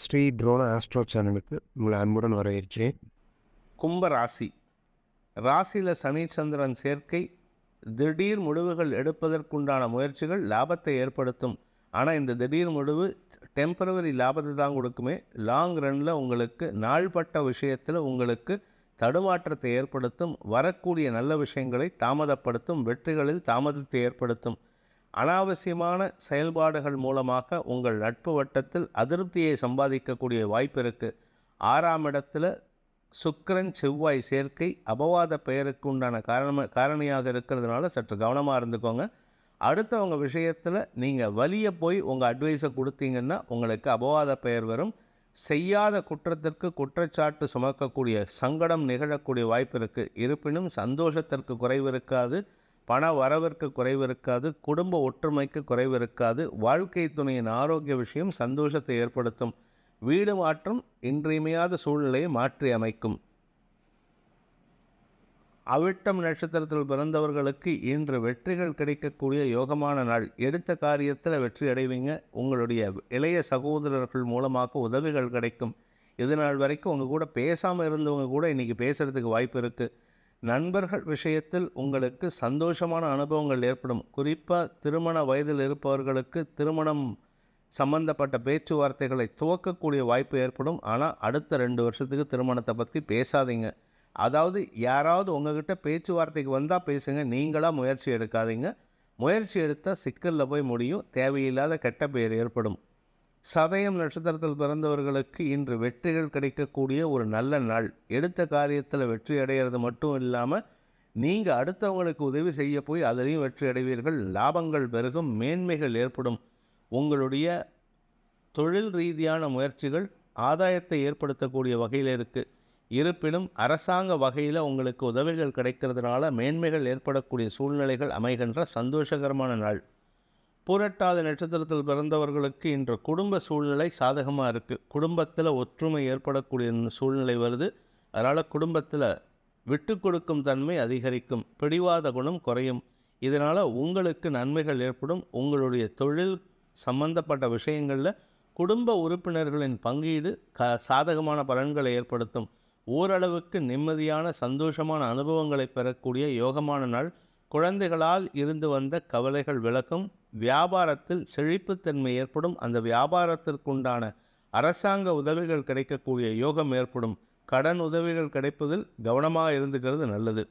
Sri ட்ரோன astro சேனலுக்கு உங்களை அன்புடன் வரவேற்கிறேன். கும்ப ராசி. ராசியில் சனி சந்திரன் சேர்க்கை திடீர் முடிவுகள் எடுப்பதற்குண்டான முயற்சிகள் லாபத்தை ஏற்படுத்தும். ஆனால் இந்த திடீர் முடிவு டெம்பரவரி லாபத்தை தான் கொடுக்குமே. லாங் ரன்னில் உங்களுக்கு நாள்பட்ட விஷயத்தில் உங்களுக்கு தடுமாற்றத்தை ஏற்படுத்தும். வரக்கூடிய நல்ல விஷயங்களை தாமதப்படுத்தும். வெற்றிகளில் தாமதத்தை ஏற்படுத்தும். அனாவசியமான செயல்பாடுகள் மூலமாக உங்கள் நட்பு வட்டத்தில் அதிருப்தியை சம்பாதிக்கக்கூடிய வாய்ப்பு இருக்குது ஆறாம் இடத்துல சுக்கரன் செவ்வாய் சேர்க்கை அபவாத பெயருக்கு உண்டான காரண காரணியாக இருக்கிறதுனால சற்று கவனமாக இருந்துக்கோங்க. அடுத்தவங்க விஷயத்தில் நீங்கள் வலிய போய் உங்கள் அட்வைஸை கொடுத்தீங்கன்னா உங்களுக்கு அபவாத பெயர் வரும். செய்யாத குற்றத்திற்கு குற்றச்சாட்டு சுமக்கக்கூடிய சங்கடம் நிகழக்கூடிய வாய்ப்பு இருக்குது இருப்பினும் சந்தோஷத்திற்கு குறைவு இருக்காது. பண வரவிற்கு குறைவு இருக்காது குடும்ப ஒற்றுமைக்கு குறைவு இருக்காது வாழ்க்கை துணையின் ஆரோக்கிய விஷயம் சந்தோஷத்தை ஏற்படுத்தும். வீடு மாற்றம் இன்றியமையாத சூழ்நிலையை மாற்றி அமைக்கும். அவிட்டம் நட்சத்திரத்தில் பிறந்தவர்களுக்கு இன்று வெற்றிகள் கிடைக்கக்கூடிய யோகமான நாள். எடுத்த காரியத்தில் வெற்றி அடைவீங்க. உங்களுடைய இளைய சகோதரர்கள் மூலமாக உதவிகள் கிடைக்கும். இது நாள் வரைக்கும் உங்கள் கூட பேசாமல் இருந்தவங்க கூட இன்றைக்கி பேசுகிறதுக்கு வாய்ப்பு இருக்குது நண்பர்கள் விஷயத்தில் உங்களுக்கு சந்தோஷமான அனுபவங்கள் ஏற்படும். குறிப்பாக திருமண வயதில் இருப்பவர்களுக்கு திருமணம் சம்பந்தப்பட்ட பேச்சுவார்த்தைகளை துவக்கக்கூடிய வாய்ப்பு ஏற்படும். ஆனால் அடுத்த ரெண்டு வருஷத்துக்கு திருமணத்தை பற்றி பேசாதீங்க. அதாவது யாராவது உங்ககிட்ட பேச்சுவார்த்தைக்கு வந்தால் பேசுங்க. நீங்களாக முயற்சி எடுக்காதீங்க. முயற்சி எடுத்தால் சிக்கலில் போய் முடியும். தேவையில்லாத கெட்ட பெயர் ஏற்படும். சதயம் நட்சத்திரத்தில் பிறந்தவர்களுக்கு இன்று வெற்றிகள் கிடைக்கக்கூடிய ஒரு நல்ல நாள். எடுத்த காரியத்தில் வெற்றி அடைகிறது மட்டும் இல்லாமல் நீங்கள் அடுத்தவங்களுக்கு உதவி செய்ய போய் அதிலையும் வெற்றி அடைவீர்கள். லாபங்கள் பெருகும் மேன்மைகள் ஏற்படும். உங்களுடைய தொழில் ரீதியான முயற்சிகள் ஆதாயத்தை ஏற்படுத்தக்கூடிய வகையில் இருக்குது இருப்பினும் அரசாங்க வகையில் உங்களுக்கு உதவிகள் கிடைக்கிறதுனால மேன்மைகள் ஏற்படக்கூடிய சூழ்நிலைகள் அமைகின்ற சந்தோஷகரமான நாள். பூரட்டாத நட்சத்திரத்தில் பிறந்தவர்களுக்கு இன்று குடும்ப சூழ்நிலை சாதகமாக இருக்குது குடும்பத்தில் ஒற்றுமை ஏற்படக்கூடிய சூழ்நிலை வருது. அதனால் குடும்பத்தில் விட்டு கொடுக்கும் தன்மை அதிகரிக்கும். பிடிவாத குணம் குறையும். இதனால் உங்களுக்கு நன்மைகள் ஏற்படும். உங்களுடைய தொழில் சம்பந்தப்பட்ட விஷயங்களில் குடும்ப உறுப்பினர்களின் பங்கீடு க சாதகமான பலன்களை ஏற்படுத்தும். ஓரளவுக்கு நிம்மதியான சந்தோஷமான அனுபவங்களை பெறக்கூடிய யோகமான நாள். குழந்தைகளால் இருந்து வந்த கவலைகள் விளக்கும் வியாபாரத்தில் செழிப்புத்தன்மை ஏற்படும். அந்த வியாபாரத்திற்குண்டான அரசாங்க உதவிகள் கிடைக்கக்கூடிய யோகம் ஏற்படும். கடன் உதவிகள் கிடைப்பதில் கவனமாக இருந்துக்கிறது நல்லது.